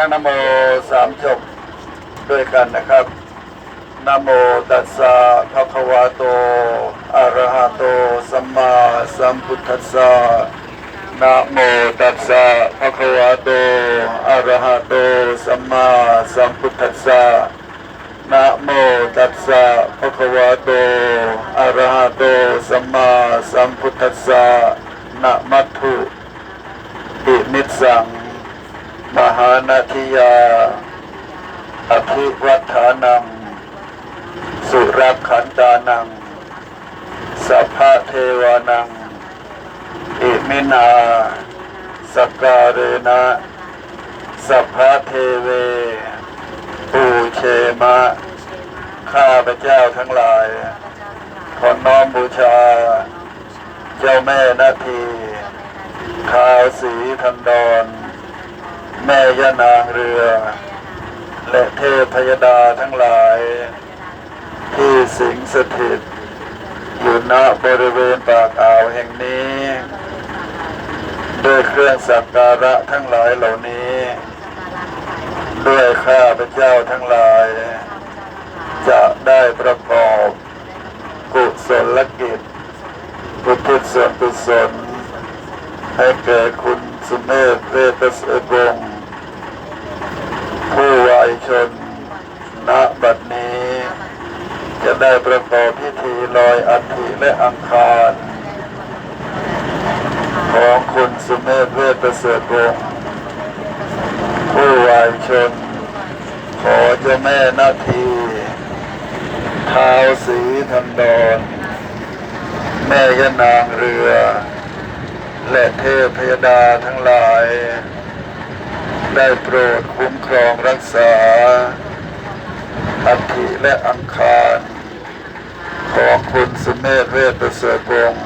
ตั้งนโมสามจบด้วยกันนะครับนโมตัสสะภะคะวะโตอะระหะโตสัมมาสัมพุทธัสสะนะโมตัสสะภะคะวะโตอะระหะโตสัมมาสัมพุทธัสสะนะโมตัสสะภะคะวะโตอะระหะโตสัมมาสัมพุทธัสสะนะมัตถุอิมิตสัง มหานาทิยา อภิวัฏานัง สุรขันตานัง สัพพะเทวานัง อิมินา สการเรนะ สัพพะเทเว ปูเชมะ ข้าพระเจ้าทั้งหลาย ขอน้อมบูชา เจ้าแม่นาทีท้าวสีทันดร แม่ย่านางเรือ และเทพยดาทั้งหลาย ที่สิงสถิต อยู่ณบริเวณปากอ่าวแห่งนี้ด้วยเครื่องสักการะทั้งหลายเหล่านี้ ด้วยข้าพระเจ้าทั้งหลาย จะได้ประกอบกุศลกิจกุทิศส่วนกุศลให้แก่คุณสุเมธเวทเสบงศ์ผู้วายชน ณ บัดนี้ จะ ได้ประกอบพิธีลอยอัฐิและอังคารของคุณสุเมธเวทประเสริฐวงศ์ผู้วายชน ขอเจ้าแม่นาทีท้าวสีทันดรแม่ยานางเรือ และเทพยดาทั้งหลาย ได้โปรดคุ้มครองรักษาอัฐิและอังคาร ของคุณสุเมธเวทประเสริฐวงศ์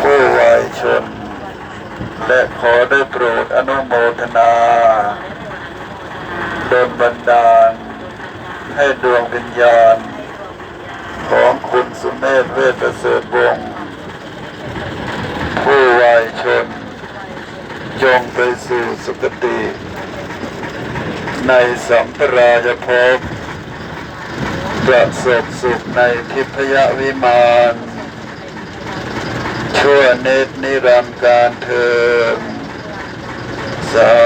ผู้วายชน และขอได้โปรดอนุโมทนาดลบันดาล ให้ดวงวิญญาณ ของคุณสุเมธเวทประเสริฐวงศ์ผู้วายชน จงไปสู่สุคติ ในสัมปรายภพ ประสบสุขในทิพยวิมานชั่วนิดนิรันดร์การเทอสาธุ